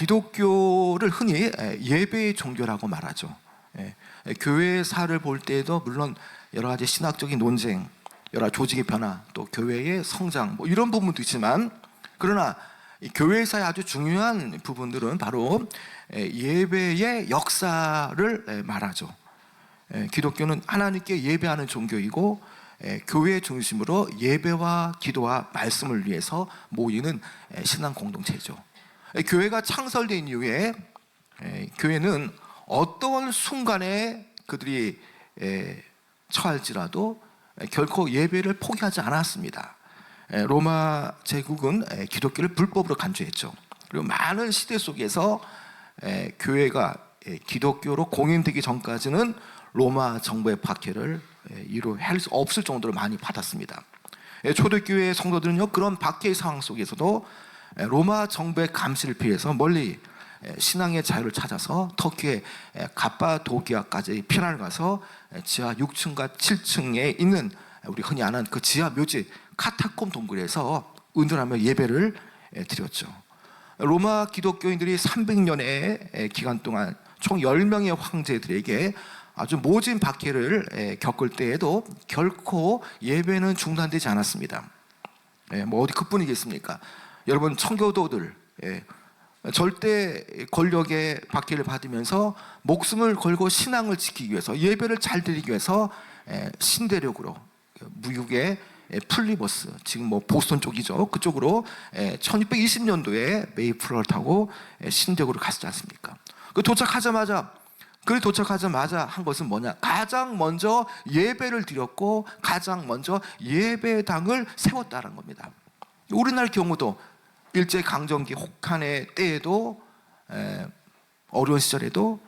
기독교를 흔히 예배의 종교라고 말하죠. 예, 교회사를 볼 때에도 물론 여러 가지 신학적인 논쟁, 여러 조직의 변화, 또 교회의 성장 뭐 이런 부분도 있지만 그러나 이 교회사의 아주 중요한 부분들은 바로 예, 예배의 역사를 예, 말하죠. 예, 기독교는 하나님께 예배하는 종교이고 예, 교회 중심으로 예배와 기도와 말씀을 위해서 모이는 예, 신앙 공동체죠. 예, 교회가 창설된 이후에 예, 교회는 어떤 순간에 그들이 예, 처할지라도 예, 결코 예배를 포기하지 않았습니다. 예, 로마 제국은 예, 기독교를 불법으로 간주했죠. 그리고 많은 시대 속에서 예, 교회가 예, 기독교로 공인되기 전까지는 로마 정부의 박해를 예, 이루 할 수 없을 정도로 많이 받았습니다. 예, 초대교회 성도들은요 그런 박해의 상황 속에서도 예, 로마 정부의 감시를 피해서 멀리 예, 신앙의 자유를 찾아서 터키의 예, 가파도기아까지 피난을 가서 예, 지하 6층과 7층에 있는 우리 흔히 아는 그 지하 묘지 카타콤 동굴에서 은둔하며 예배를 예, 드렸죠. 로마 기독교인들이 300년의 기간 동안 총 10명의 황제들에게 아주 모진 박해를 예, 겪을 때에도 결코 예배는 중단되지 않았습니다. 예, 뭐 어디 그뿐이겠습니까? 여러분 청교도들 예, 절대 권력의 박해를 받으면서 목숨을 걸고 신앙을 지키기 위해서 예배를 잘 드리기 위해서 예, 신대륙으로 무육의 예, 플리버스 지금 뭐 보스턴 쪽이죠 그쪽으로 1620년도에 메이플러를 타고 예, 신대륙으로 갔지 않습니까? 그 도착하자마자 그 도착하자마자 한 것은 뭐냐? 가장 먼저 예배를 드렸고 가장 먼저 예배당을 세웠다는 겁니다. 우리나라 경우도 일제 강점기 혹한의 때에도 에, 어려운 시절에도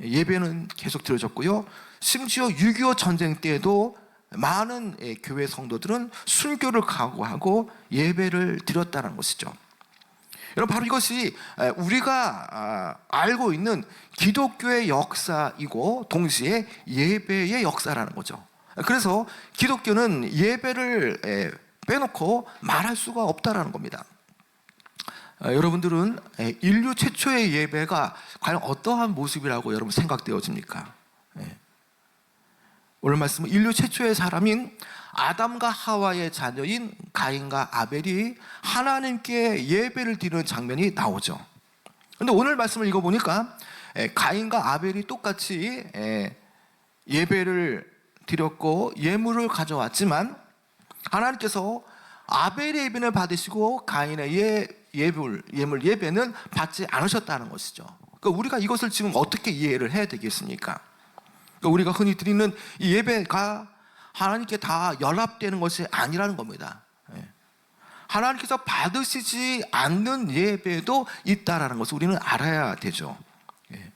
예배는 계속 드려졌고요. 심지어 6.25 전쟁 때에도 많은 예, 교회 성도들은 순교를 각오하고 예배를 드렸다는 것이죠. 여러분 바로 이것이 에, 우리가 아, 알고 있는 기독교의 역사이고 동시에 예배의 역사라는 거죠. 그래서 기독교는 예배를 에, 빼놓고 말할 수가 없다라는 겁니다. 아, 여러분들은 에, 인류 최초의 예배가 과연 어떠한 모습이라고 여러분 생각되어집니까? 예. 오늘 말씀은 인류 최초의 사람인 아담과 하와의 자녀인 가인과 아벨이 하나님께 예배를 드리는 장면이 나오죠. 근데 오늘 말씀을 읽어보니까 에, 가인과 아벨이 똑같이 에, 예배를 드렸고 예물을 가져왔지만 하나님께서 아벨의 예배는 받으시고 가인의 예, 예물, 예물 예배는 받지 않으셨다는 것이죠. 그러니까 우리가 이것을 지금 어떻게 이해를 해야 되겠습니까? 그러니까 우리가 흔히 드리는 이 예배가 하나님께 다 연합되는 것이 아니라는 겁니다. 예. 하나님께서 받으시지 않는 예배도 있다라는 것을 우리는 알아야 되죠. 예.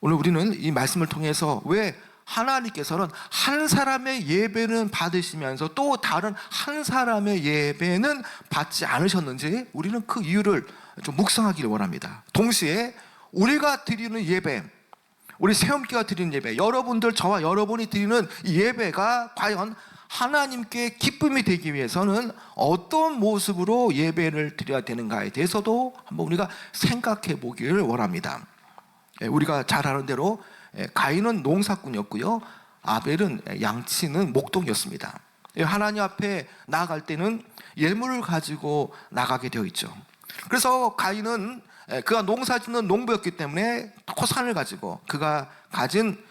오늘 우리는 이 말씀을 통해서 왜 하나님께서는 한 사람의 예배는 받으시면서 또 다른 한 사람의 예배는 받지 않으셨는지 우리는 그 이유를 좀 묵상하기를 원합니다. 동시에 우리가 드리는 예배, 우리 세움기가 드리는 예배, 여러분들 저와 여러분이 드리는 이 예배가 과연 하나님께 기쁨이 되기 위해서는 어떤 모습으로 예배를 드려야 되는가에 대해서도 한번 우리가 생각해 보기를 원합니다. 예, 우리가 잘 아는 대로 예, 가인은 농사꾼이었고요. 아벨은 양치는 목동이었습니다. 예, 하나님 앞에 나아갈 때는 예물을 가지고 나가게 되어 있죠. 그래서 가인은 예, 그가 농사 짓는 농부였기 때문에 토산을 가지고 그가 가진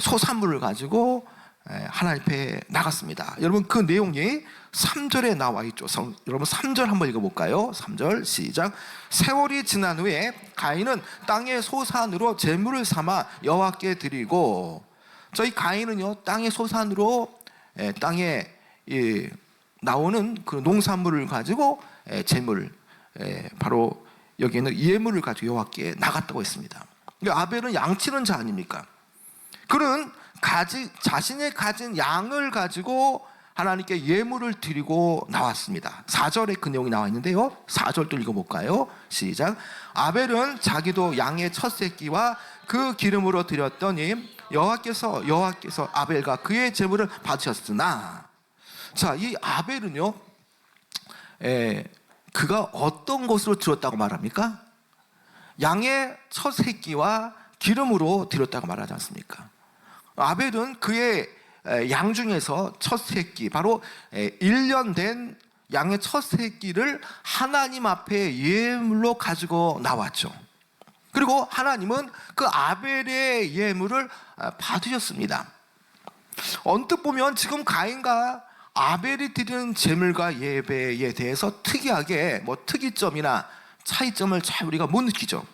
소산물을 가지고 하나님 앞에 나갔습니다. 여러분 그 내용이 3절에 나와 있죠. 여러분 3절 한번 읽어볼까요? 3절 시작. 세월이 지난 후에 가인은 땅의 소산으로 재물을 삼아 여호와께 드리고 저희 가인은요 땅의 소산으로 땅에 나오는 그 농산물을 가지고 재물 바로 여기에는 예물을 가지고 여호와께 나갔다고 했습니다. 그러니까 아벨은 양치는 자 아닙니까? 그는 가지, 자신의 가진 양을 가지고 하나님께 예물을 드리고 나왔습니다. 4절에 그 내용이 나와 있는데요. 4절도 읽어볼까요? 시작. 아벨은 자기도 양의 첫 새끼와 그 기름으로 드렸더니 여호와께서 여호와께서 아벨과 그의 제물을 받으셨으나 자, 이 아벨은요. 에, 그가 어떤 것으로 들었다고 말합니까? 양의 첫 새끼와 기름으로 드렸다고 말하지 않습니까? 아벨은 그의 에, 양 중에서 첫 새끼, 바로 1년 된 양의 첫 새끼를 하나님 앞에 예물로 가지고 나왔죠. 그리고 하나님은 그 아벨의 예물을 아, 받으셨습니다. 언뜻 보면 지금 가인과 아벨이 드리는 제물과 예배에 대해서 특이하게 뭐 특이점이나 차이점을 잘 우리가 못 느끼죠.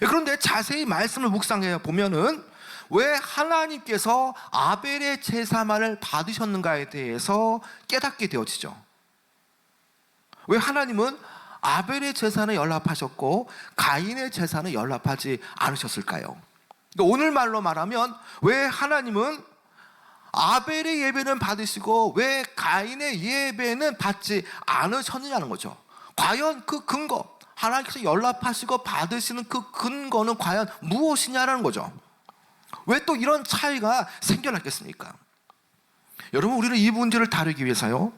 그런데 자세히 말씀을 묵상해 보면은 왜 하나님께서 아벨의 제사만을 받으셨는가에 대해서 깨닫게 되어지죠. 왜 하나님은 아벨의 제사는 연락하셨고 가인의 제사는 연락하지 않으셨을까요? 그러니까 오늘 말로 말하면 왜 하나님은 아벨의 예배는 받으시고 왜 가인의 예배는 받지 않으셨느냐는 거죠. 과연 그 근거, 하나님께서 연락하시고 받으시는 그 근거는 과연 무엇이냐라는 거죠. 왜 또 이런 차이가 생겨났겠습니까? 여러분, 우리는 이 문제를 다루기 위해서요,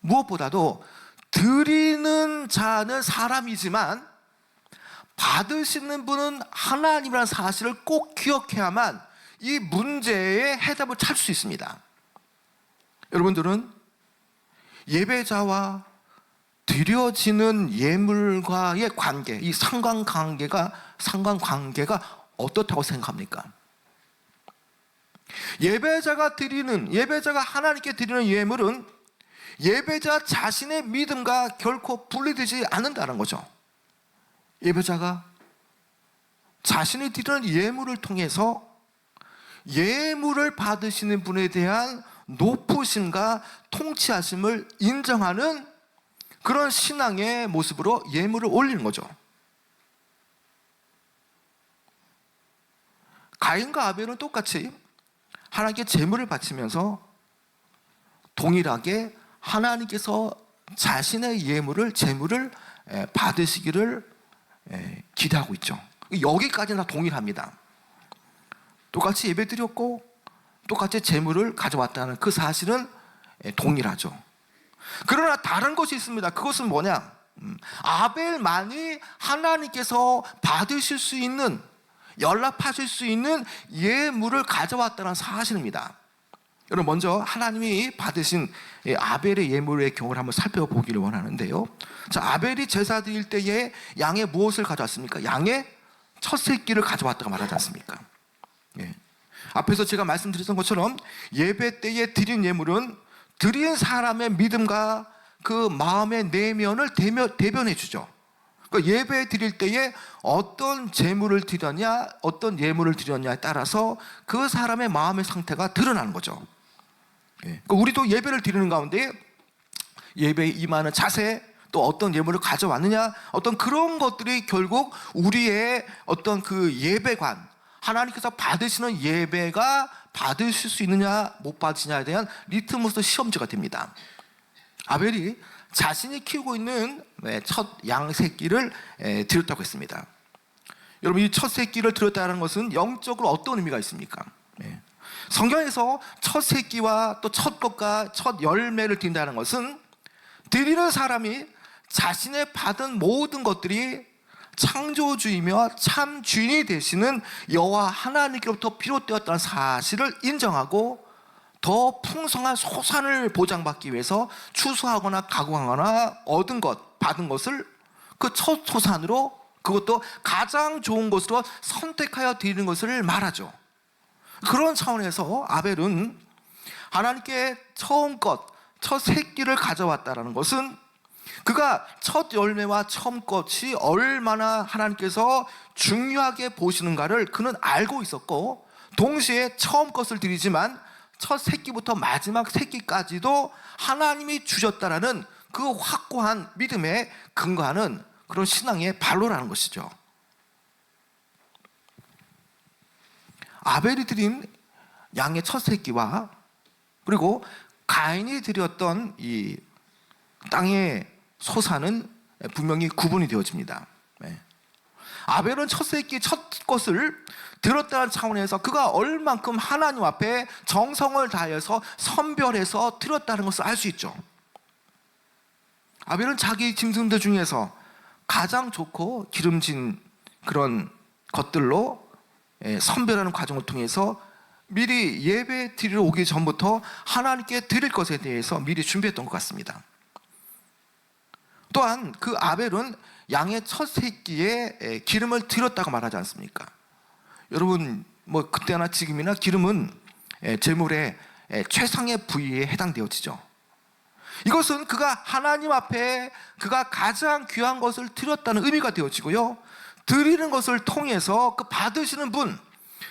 무엇보다도 드리는 자는 사람이지만 받으시는 분은 하나님이라는 사실을 꼭 기억해야만 이 문제의 해답을 찾을 수 있습니다. 여러분들은 예배자와 드려지는 예물과의 관계, 이 상관관계가 상관관계가 어떻다고 생각합니까? 예배자가 드리는 예배자가 하나님께 드리는 예물은 예배자 자신의 믿음과 결코 분리되지 않는다는 거죠. 예배자가 자신이 드리는 예물을 통해서 예물을 받으시는 분에 대한 높으심과 통치하심을 인정하는 그런 신앙의 모습으로 예물을 올리는 거죠. 가인과 아벨은 똑같이 하나님께 제물을 바치면서 동일하게 하나님께서 자신의 예물을 제물을 받으시기를 기대하고 있죠. 여기까지는 다 동일합니다. 똑같이 예배드렸고 똑같이 제물을 가져왔다는 그 사실은 동일하죠. 그러나 다른 것이 있습니다. 그것은 뭐냐? 음, 아벨만이 하나님께서 받으실 수 있는 연락하실 수 있는 예물을 가져왔다는 사실입니다. 여러분 먼저 하나님이 받으신 아벨의 예물의 경우를 한번 살펴보기를 원하는데요. 자, 아벨이 제사 드릴 때에 양의 무엇을 가져왔습니까? 양의 첫 새끼를 가져왔다고 말하지 않습니까? 예. 앞에서 제가 말씀드렸던 것처럼 예배 때에 드린 예물은 드린 사람의 믿음과 그 마음의 내면을 대변해 주죠. 그러니까 예배 드릴 때에 어떤 제물을 드렸냐, 어떤 예물을 드렸냐에 따라서 그 사람의 마음의 상태가 드러나는 거죠. 예. 그러니까 우리도 예배를 드리는 가운데 예배에 임하는 자세, 또 어떤 예물을 가져왔느냐, 어떤 그런 것들이 결국 우리의 어떤 그 예배관, 하나님께서 받으시는 예배가 받으실 수 있느냐, 못 받으시냐에 대한 리트머스 시험지가 됩니다. 아벨이 자신이 키우고 있는 네, 첫양 새끼를 드렸다고 했습니다. 여러분 이 첫 새끼를 드렸다는 것은 영적으로 어떤 의미가 있습니까? 네. 성경에서 첫 새끼와 또 첫 것과 첫 열매를 드린다는 것은 드리는 사람이 자신의 받은 모든 것들이 창조주이며 참 주인이 되시는 여호와 하나님께로부터 비롯되었다는 사실을 인정하고 더 풍성한 소산을 보장받기 위해서 추수하거나 가공하거나 얻은 것, 받은 것을 그 첫 소산으로 그것도 가장 좋은 것으로 선택하여 드리는 것을 말하죠. 그런 차원에서 아벨은 하나님께 처음 것, 첫 새끼를 가져왔다라는 것은 그가 첫 열매와 처음 것이 얼마나 하나님께서 중요하게 보시는가를 그는 알고 있었고 동시에 처음 것을 드리지만 첫 새끼부터 마지막 새끼까지도 하나님이 주셨다라는 그 확고한 믿음에 근거하는 그런 신앙의 발로라는 것이죠. 아벨이 드린 양의 첫 새끼와 그리고 가인이 드렸던 이 땅의 소사는 분명히 구분이 되어집니다. 네. 아벨은 첫 새끼 첫 것을 들었다는 차원에서 그가 얼만큼 하나님 앞에 정성을 다해서 선별해서 들었다는 것을 알 수 있죠. 아벨은 자기 짐승들 중에서 가장 좋고 기름진 그런 것들로 예, 선별하는 과정을 통해서 미리 예배 드리러 오기 전부터 하나님께 드릴 것에 대해서 미리 준비했던 것 같습니다. 또한 그 아벨은 양의 첫 새끼에 에, 기름을 들였다고 말하지 않습니까? 여러분 뭐 그때나 지금이나 기름은 에, 최상의 부위에 해당되어지죠. 이것은 그가 하나님 앞에 그가 가장 귀한 것을 드렸다는 의미가 되어지고요. 드리는 것을 통해서 그 받으시는 분,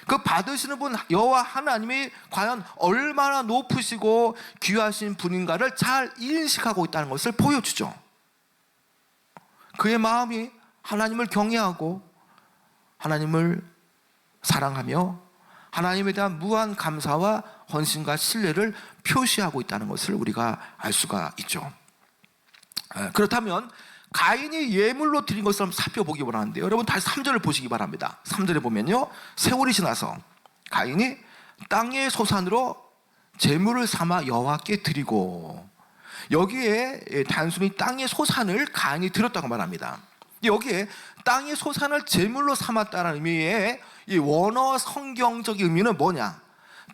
그 받으시는 분 여호와 하나님이 과연 얼마나 높으시고 귀하신 분인가를 잘 인식하고 있다는 것을 보여주죠. 그의 마음이 하나님을 경외하고 하나님을 사랑하며 하나님에 대한 무한 감사와 헌신과 신뢰를 표시하고 있다는 것을 우리가 알 수가 있죠. 에, 그렇다면 가인이 예물로 드린 것을 한번 살펴보기 원하는데 여러분 다시 3절을 보시기 바랍니다. 3절에 보면요. 세월이 지나서 가인이 땅의 소산으로 제물을 삼아 여호와께 드리고 여기에 예, 단순히 땅의 소산을 가인이 드렸다고 말합니다. 여기에 땅의 소산을 제물로 삼았다는 의미의 이 원어 성경적인 의미는 뭐냐?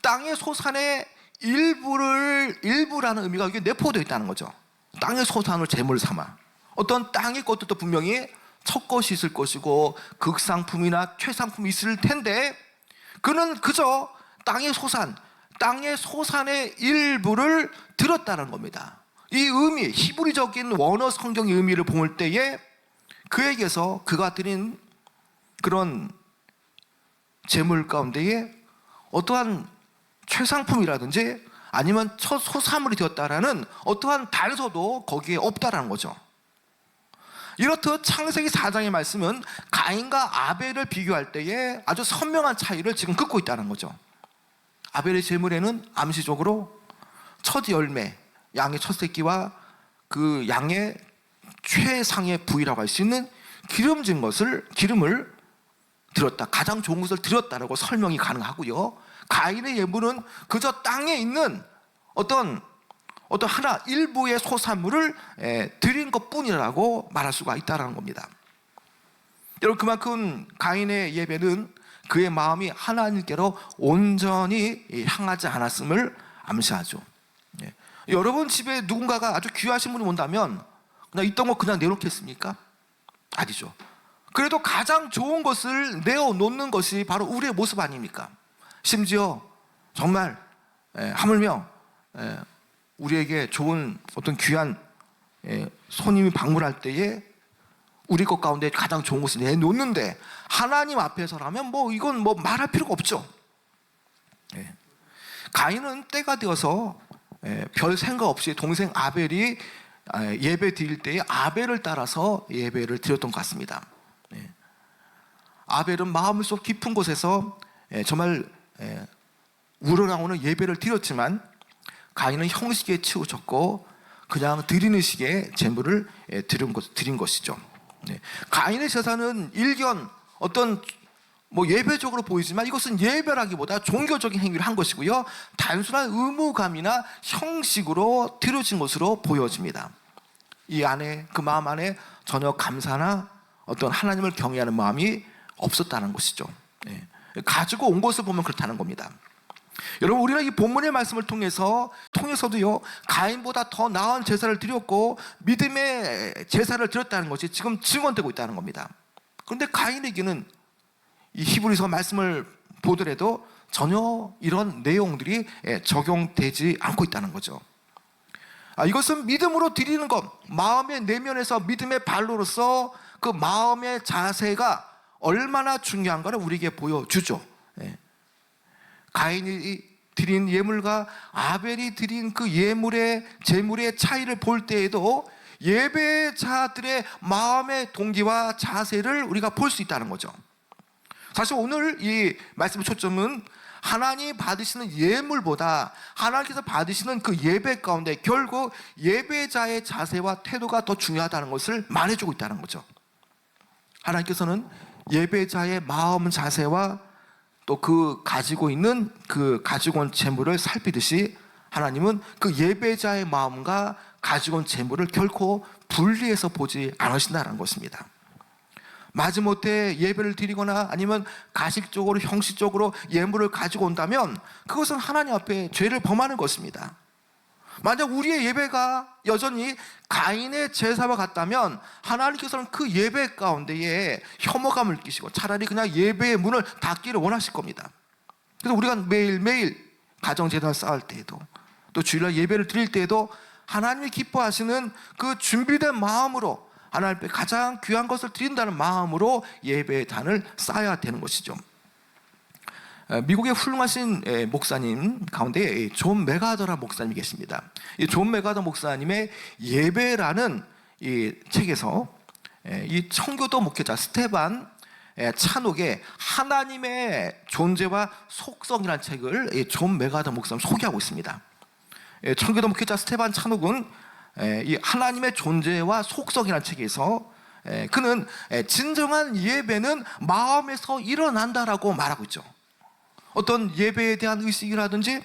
땅의 소산의 일부를 일부라는 의미가 여기 내포되어 있다는 거죠. 땅의 소산을 제물 삼아. 어떤 땅의 것들도 분명히 첫 것이 있을 것이고 극상품이나 최상품이 있을 텐데 그는 그저 땅의 소산, 땅의 소산의 일부를 들었다는 겁니다. 이 의미, 히브리적인 원어 성경의 의미를 볼 때에 그에게서 그가 드린 그런 재물 가운데에 어떠한 최상품이라든지 아니면 첫 소사물이 되었다라는 어떠한 단서도 거기에 없다라는 거죠. 이렇듯 창세기 4장의 말씀은 가인과 아벨을 비교할 때에 아주 선명한 차이를 지금 긋고 있다는 거죠. 아벨의 제물에는 암시적으로 첫 열매, 양의 첫 새끼와 그 양의 최상의 부위라고 할 수 있는 기름진 것을 기름을 들었다. 가장 좋은 것을 들었다라고 설명이 가능하고요. 가인의 예물은 그저 땅에 있는 어떤 어떤 하나 일부의 소산물을 에, 드린 것뿐이라고 말할 수가 있다라는 겁니다. 여러분 그만큼 가인의 예배는 그의 마음이 하나님께로 온전히 향하지 않았음을 암시하죠. 예. 여러분 집에 누군가가 아주 귀하신 분이 온다면 그냥 있던 거 그냥 내놓겠습니까? 아니죠. 그래도 가장 좋은 것을 내어 놓는 것이 바로 우리의 모습 아닙니까? 심지어 정말 에, 하물며 에, 우리에게 좋은 어떤 귀한 에, 손님이 방문할 때에 우리 것 가운데 가장 좋은 것을 내놓는데 하나님 앞에서라면 뭐 이건 뭐 말할 필요가 없죠. 예. 가인은 때가 되어서 예, 별 생각 없이 동생 아벨이 아, 예배 드릴 때에 아벨을 따라서 예배를 드렸던 것 같습니다. 예. 아벨은 마음을 속 깊은 곳에서 예, 정말 예, 우러나오는 예배를 드렸지만 가인은 형식에 치우쳤고 그냥 드리는 식의 제물을 예, 드린, 것이죠. 네. 가인의 제사는 일견 어떤 뭐 예배적으로 보이지만 이것은 예배라기보다 종교적인 행위를 한 것이고요. 단순한 의무감이나 형식으로 드려진 것으로 보여집니다. 이 안에 그 마음 안에 전혀 감사나 어떤 하나님을 경외하는 마음이 없었다는 것이죠. 예. 가지고 온 것을 보면 그렇다는 겁니다. 여러분 우리는 이 본문의 말씀을 통해서 통해서도요 가인보다 더 나은 제사를 드렸고 믿음의 제사를 드렸다는 것이 지금 증언되고 있다는 겁니다. 그런데 가인에게는 이 히브리서 말씀을 보더라도 전혀 이런 내용들이 예, 적용되지 않고 있다는 거죠. 아, 이것은 믿음으로 드리는 것, 마음의 내면에서 믿음의 발로로서 그 마음의 자세가 얼마나 중요한가를 우리에게 보여주죠. 예. 가인이 드린 예물과 아벨이 드린 그 예물의 제물의 차이를 볼 때에도 예배자들의 마음의 동기와 자세를 우리가 볼 수 있다는 거죠. 사실 오늘 이 말씀의 초점은 하나님 받으시는 예물보다 하나님께서 받으시는 그 예배 가운데 결국 예배자의 자세와 태도가 더 중요하다는 것을 말해주고 있다는 거죠. 하나님께서는 예배자의 마음 자세와 또 그 가지고 있는 그 가지고 온 재물을 살피듯이 하나님은 그 예배자의 마음과 가지고 온 재물을 결코 분리해서 보지 않으신다는 것입니다. 마지못해 예배를 드리거나 아니면 가식적으로 형식적으로 예물을 가지고 온다면 그것은 하나님 앞에 죄를 범하는 것입니다. 만약 우리의 예배가 여전히 가인의 제사와 같다면 하나님께서는 그 예배 가운데에 혐오감을 끼시고 차라리 그냥 예배의 문을 닫기를 원하실 겁니다. 그래서 우리가 매일매일 가정재단 쌓을 때에도 또 주일날 예배를 드릴 때에도 하나님이 기뻐하시는 그 준비된 마음으로 하나님 앞에 가장 귀한 것을 드린다는 마음으로 예배의 단을 쌓아야 되는 것이죠. 에, 미국의 훌륭하신 에, 목사님 가운데 존 메가더라 목사님이 계십니다. 이존 메가더 목사님의 예배라는 이 책에서 에, 이 청교도 목회자 스테반 에, 찬옥의 하나님의 존재와 속성이라는 책을 이존 메가더 목사님 소개하고 있습니다. 예, 청교도 목회자 스테반 찬욱은 예, 이 하나님의 존재와 속성이라는 책에서 예, 그는 예, 진정한 예배는 마음에서 일어난다라고 말하고 있죠. 어떤 예배에 대한 의식이라든지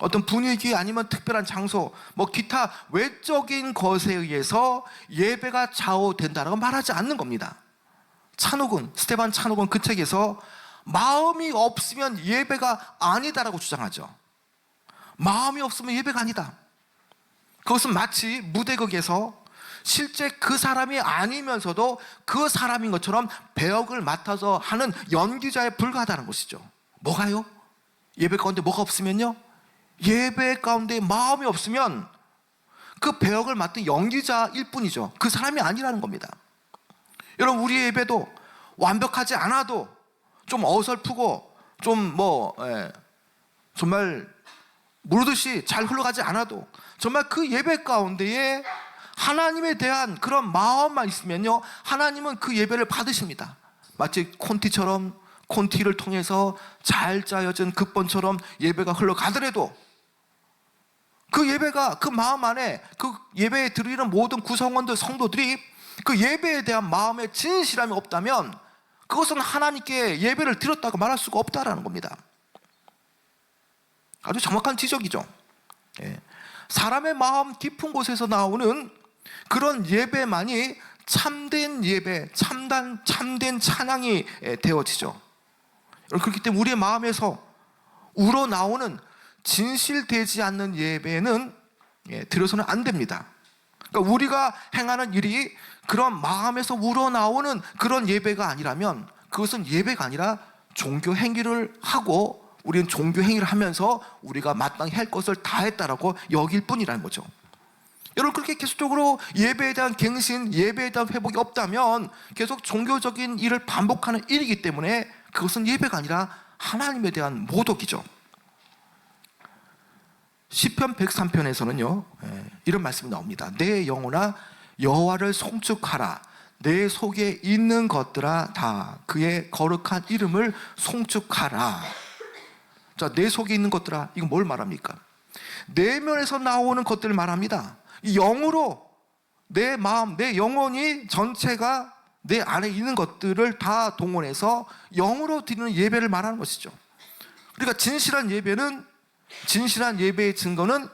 어떤 분위기 아니면 특별한 장소, 뭐 기타 외적인 것에 의해서 예배가 좌우된다라고 말하지 않는 겁니다. 찬욱은 스테반 찬욱은 그 책에서 마음이 없으면 예배가 아니다라고 주장하죠. 마음이 없으면 예배가 아니다. 그것은 마치 무대극에서 실제 그 사람이 아니면서도 그 사람인 것처럼 배역을 맡아서 하는 연기자에 불과하다는 것이죠. 뭐가요? 예배 가운데 뭐가 없으면요? 예배 가운데 마음이 없으면 그 배역을 맡은 연기자일 뿐이죠. 그 사람이 아니라는 겁니다. 여러분, 우리의 예배도 완벽하지 않아도 좀 어설프고 좀 뭐, 예, 정말 무르듯이 잘 흘러가지 않아도 정말 그 예배 가운데에 하나님에 대한 그런 마음만 있으면요 하나님은 그 예배를 받으십니다 마치 콘티처럼 콘티를 통해서 잘 짜여진 극본처럼 예배가 흘러가더라도 그 예배가 그 마음 안에 그 예배에 드리는 모든 구성원들 성도들이 그 예배에 대한 마음의 진실함이 없다면 그것은 하나님께 예배를 드렸다고 말할 수가 없다라는 겁니다. 아주 정확한 지적이죠. 예. 사람의 마음 깊은 곳에서 나오는 그런 예배만이 참된 예배, 참단, 참된 찬양이 예, 되어지죠. 그렇기 때문에 우리의 마음에서 우러 나오는 진실되지 않는 예배는 예, 들어서는 안 됩니다. 그러니까 우리가 행하는 일이 그런 마음에서 우러 나오는 그런 예배가 아니라면 그것은 예배가 아니라 종교 행위를 하고 우리는 종교 행위를 하면서 우리가 마땅히 할 것을 다 했다라고 여길 뿐이라는 거죠. 여러분 그렇게 계속적으로 예배에 대한 갱신, 예배에 대한 회복이 없다면 계속 종교적인 일을 반복하는 일이기 때문에 그것은 예배가 아니라 하나님에 대한 모독이죠. 시편 103편에서는요 이런 말씀이 나옵니다. 내 영혼아 여호와를 송축하라. 내 속에 있는 것들아 다 그의 거룩한 이름을 송축하라. 자, 내 속에 있는 것들아, 이거 뭘 말합니까? 내면에서 나오는 것들을 말합니다. 이 영으로 내 마음, 내 영혼이 전체가 내 안에 있는 것들을 다 동원해서 영으로 드리는 예배를 말하는 것이죠. 그러니까 진실한 예배는, 진실한 예배의 증거는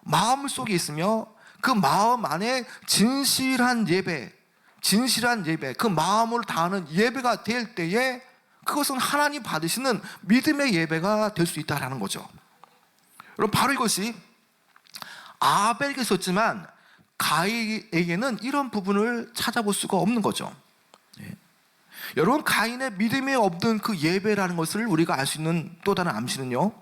마음 속에 있으며 그 마음 안에 진실한 예배, 진실한 예배, 그 마음을 다하는 예배가 될 때에 그것은 하나님 받으시는 믿음의 예배가 될 수 있다라는 거죠. 여러분 바로 이것이 아벨에게 있었지만 가인에게는 이런 부분을 찾아볼 수가 없는 거죠. 예. 여러분 가인의 믿음에 없는 그 예배라는 것을 우리가 알 수 있는 또 다른 암시는요.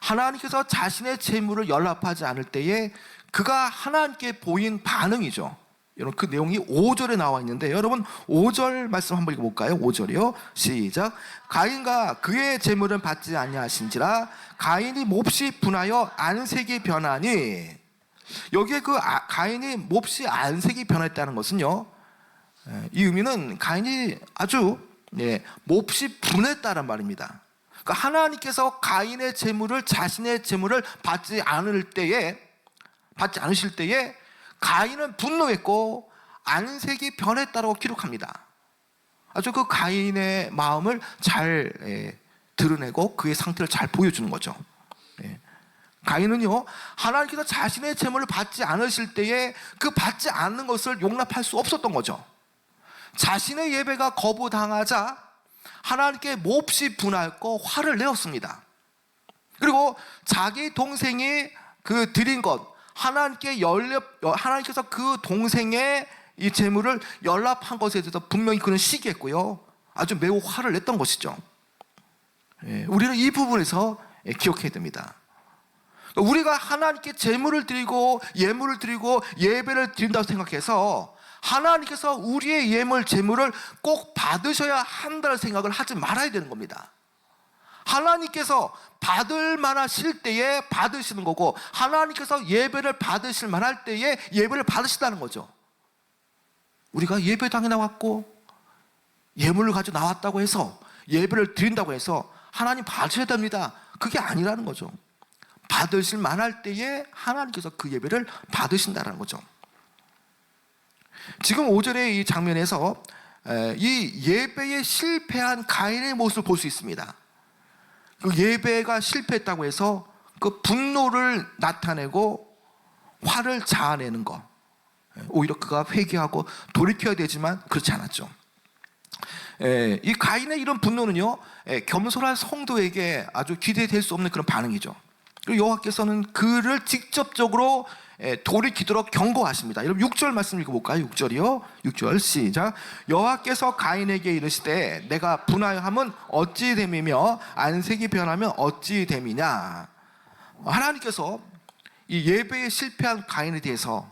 하나님께서 자신의 재물을 연락하지 않을 때에 그가 하나님께 보인 반응이죠. 여러분 그 내용이 5절에 나와 있는데 여러분 5절 말씀 한번 읽어볼까요? 5절이요. 시작. 가인과 그의 재물은 받지 아니하신지라 가인이 몹시 분하여 안색이 변하니 여기에 그 아- 가인이 몹시 안색이 변했다는 것은요. 예, 이 의미는 가인이 아주 예, 몹시 분했다는 말입니다. 그러니까 하나님께서 가인의 재물을 자신의 재물을 받지 않을 때에 받지 않으실 때에 가인은 분노했고 안색이 변했다고 기록합니다. 아주 그 가인의 마음을 잘 예, 드러내고 그의 상태를 잘 보여주는 거죠. 예. 가인은요 하나님께서 자신의 재물을 받지 않으실 때에 그 받지 않는 것을 용납할 수 없었던 거죠. 자신의 예배가 거부당하자 하나님께 몹시 분하였고 화를 내었습니다. 그리고 자기 동생이 그 드린 것 하나님께 연립 하나님께서 그 동생의 이 재물을 연락한 것에 대해서 분명히 그는 시기했고요. 아주 매우 화를 냈던 것이죠. 예, 우리는 이 부분에서 예, 기억해야 됩니다. 우리가 하나님께 재물을 드리고 예물을 드리고 예배를 드린다고 생각해서 하나님께서 우리의 예물 재물을 꼭 받으셔야 한다는 생각을 하지 말아야 되는 겁니다. 하나님께서 받을 만하실 때에 받으시는 거고 하나님께서 예배를 받으실 만할 때에 예배를 받으시다는 거죠. 우리가 예배당에 나왔고 예물을 가지고 나왔다고 해서 예배를 드린다고 해서 하나님 받으셔야 됩니다. 그게 아니라는 거죠. 받으실 만할 때에 하나님께서 그 예배를 받으신다는 거죠. 지금 5절의 이 장면에서 에, 이 예배에 실패한 가인의 모습을 볼 수 있습니다. 그 예배가 실패했다고 해서 그 분노를 나타내고 화를 자아내는 것. 오히려 그가 회개하고 돌이켜야 되지만 그렇지 않았죠. 에, 이 가인의 이런 분노는요, 에, 겸손한 성도에게 아주 기대될 수 없는 그런 반응이죠. 그리고 여호와께서는 그를 직접적으로 에, 돌이키도록 경고하십니다. 여러분 6절 말씀 읽어볼까요? 6절이요. 6절 시작. 여호와께서 가인에게 이르시되 내가 분하여함은 어찌 됨이며 안색이 변하면 어찌 됨이냐. 하나님께서 이 예배에 실패한 가인에 대해서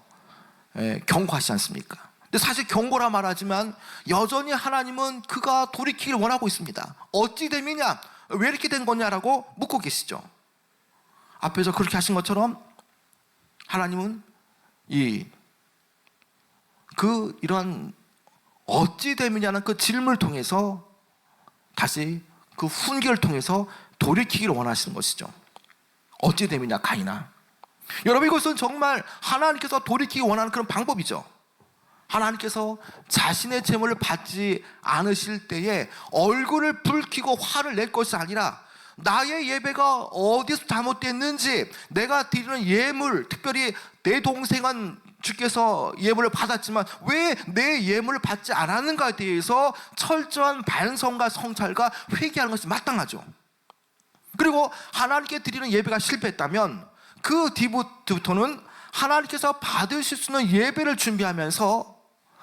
에, 경고하시지 않습니까? 근데 사실 경고라 말하지만 여전히 하나님은 그가 돌이키길 원하고 있습니다. 어찌 됨이냐? 왜 이렇게 된 거냐라고 묻고 계시죠. 앞에서 그렇게 하신 것처럼 하나님은 이 그 이런 어찌 됨이냐는 그 질문을 통해서 다시 그 훈계를 통해서 돌이키기를 원하시는 것이죠. 어찌 됨이냐 가이나. 여러분 이것은 정말 하나님께서 돌이키기 원하는 그런 방법이죠. 하나님께서 자신의 재물을 받지 않으실 때에 얼굴을 붉히고 화를 낼 것이 아니라 나의 예배가 어디서 잘못됐는지 내가 드리는 예물 특별히 내 동생은 주께서 예물을 받았지만 왜 내 예물을 받지 않았는가에 대해서 철저한 반성과 성찰과 회개하는 것이 마땅하죠. 그리고 하나님께 드리는 예배가 실패했다면 그 뒤부터는 하나님께서 받으실 수 있는 예배를 준비하면서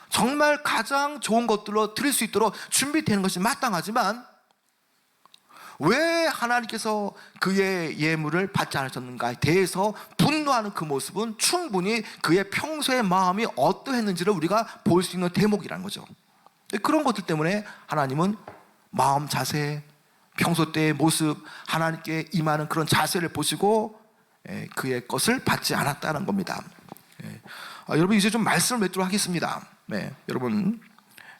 정말 가장 좋은 것들로 드릴 수 있도록 준비되는 것이 마땅하지만 왜 하나님께서 그의 예물을 받지 않으셨는가에 대해서 분노하는 그 모습은 충분히 그의 평소의 마음이 어떠했는지를 우리가 볼 수 있는 대목이라는 거죠. 그런 것들 때문에 하나님은 마음 자세, 평소 때의 모습, 하나님께 임하는 그런 자세를 보시고 예, 그의 것을 받지 않았다는 겁니다. 예. 아, 여러분 이제 좀 말씀을 맺도록 하겠습니다. 네, 여러분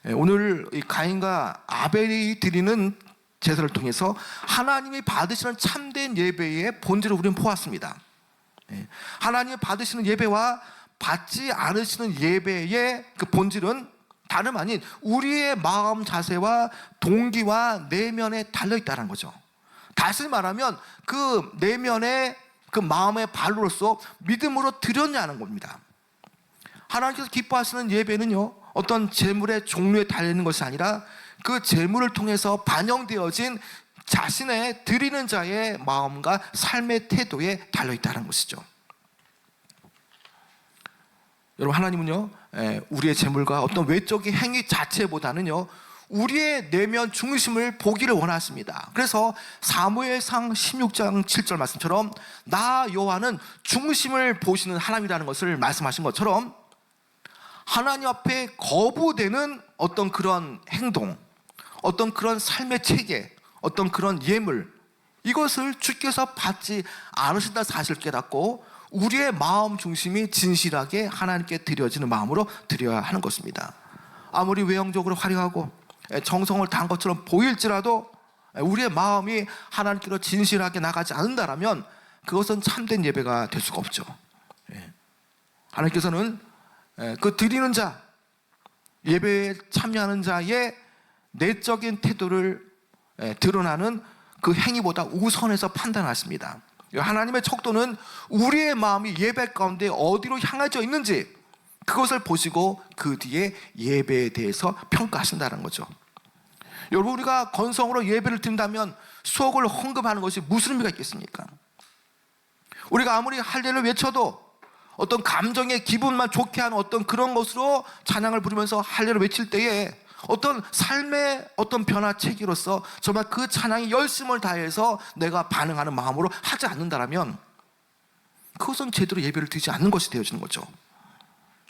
예, 오늘 이 가인과 아벨이 드리는 제사를 통해서 하나님이 받으시는 참된 예배의 본질을 우리는 보았습니다. 예, 하나님이 받으시는 예배와 받지 않으시는 예배의 그 본질은 다름 아닌 우리의 마음 자세와 동기와 내면에 달려 있다는 거죠. 다시 말하면 그 내면의 그 마음의 발로로서 믿음으로 드렸냐는 겁니다. 하나님께서 기뻐하시는 예배는요, 어떤 재물의 종류에 달려 있는 것이 아니라 그 재물을 통해서 반영되어진 자신의 드리는 자의 마음과 삶의 태도에 달려 있다는 것이죠. 여러분, 하나님은요, 에, 우리의 재물과 어떤 외적인 행위 자체보다는요, 우리의 내면 중심을 보기를 원하십니다. 그래서 사무엘상 16장 7절 말씀처럼 나 여호와는 중심을 보시는 하나님이라는 것을 말씀하신 것처럼 하나님 앞에 거부되는 어떤 그런 행동, 어떤 그런 삶의 체계, 어떤 그런 예물, 이것을 주께서 받지 않으신다 사실을 깨닫고 우리의 마음 중심이 진실하게 하나님께 드려지는 마음으로 드려야 하는 것입니다. 아무리 외형적으로 화려하고 정성을 다한 것처럼 보일지라도 우리의 마음이 하나님께로 진실하게 나가지 않는다라면 그것은 참된 예배가 될 수가 없죠. 예. 하나님께서는 그 드리는 자, 예배에 참여하는 자의 내적인 태도를 드러나는 그 행위보다 우선해서 판단하십니다. 하나님의 척도는 우리의 마음이 예배 가운데 어디로 향해져 있는지 그것을 보시고 그 뒤에 예배에 대해서 평가하신다는 거죠. 여러분 우리가 건성으로 예배를 드린다면 수억을 헌금하는 것이 무슨 의미가 있겠습니까? 우리가 아무리 할례를 외쳐도 어떤 감정의 기분만 좋게 하는 어떤 그런 것으로 찬양을 부르면서 할례를 외칠 때에 어떤 삶의 어떤 변화체기로서 정말 그 찬양이 열심을 다해서 내가 반응하는 마음으로 하지 않는다라면 그것은 제대로 예배를 드리지 않는 것이 되어지는 거죠.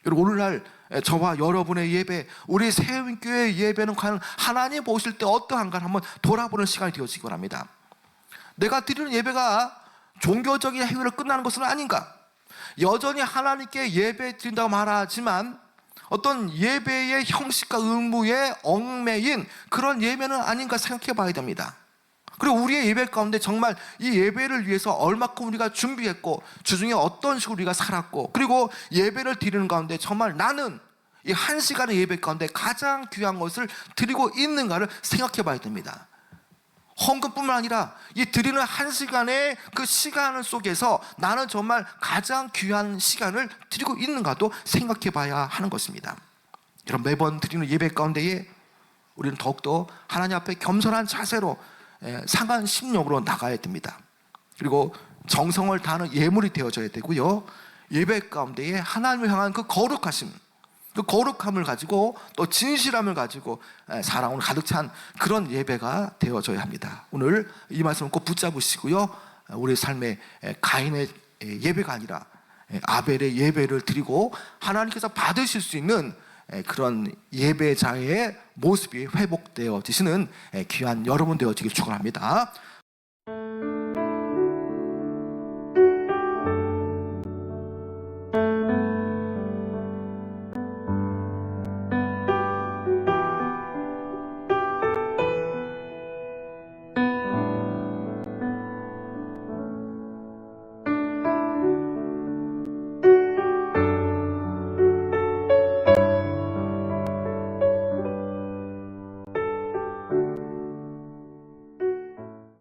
여러분 오늘날 저와 여러분의 예배, 우리 세운교회 예배는 과연 하나님 보실 때 어떠한가 한번 돌아보는 시간이 되어지기 바랍니다. 내가 드리는 예배가 종교적인 행위로 끝나는 것은 아닌가? 여전히 하나님께 예배 드린다고 말하지만 어떤 예배의 형식과 의무에 얽매인 그런 예배는 아닌가 생각해 봐야 됩니다. 그리고 우리의 예배 가운데 정말 이 예배를 위해서 얼마큼 우리가 준비했고 주중에 어떤 식으로 우리가 살았고 그리고 예배를 드리는 가운데 정말 나는 이 한 시간의 예배 가운데 가장 귀한 것을 드리고 있는가를 생각해 봐야 됩니다. 헌금뿐만 아니라 이 드리는 한 시간의 그 시간 속에서 나는 정말 가장 귀한 시간을 드리고 있는가도 생각해 봐야 하는 것입니다. 여러분 매번 드리는 예배 가운데에 우리는 더욱더 하나님 앞에 겸손한 자세로 예, 상한 심령으로 나가야 됩니다. 그리고 정성을 다하는 예물이 되어져야 되고요. 예배 가운데에 하나님을 향한 그 거룩하심, 그 거룩함을 가지고 또 진실함을 가지고 예, 사랑으로 가득 찬 그런 예배가 되어져야 합니다. 오늘 이 말씀을 꼭 붙잡으시고요. 우리 삶의 예, 가인의 예, 예배가 아니라 예, 아벨의 예배를 드리고 하나님께서 받으실 수 있는 예, 그런 예배자의 모습이 회복되어지시는 예, 귀한 여러분 되어지길 축원합니다.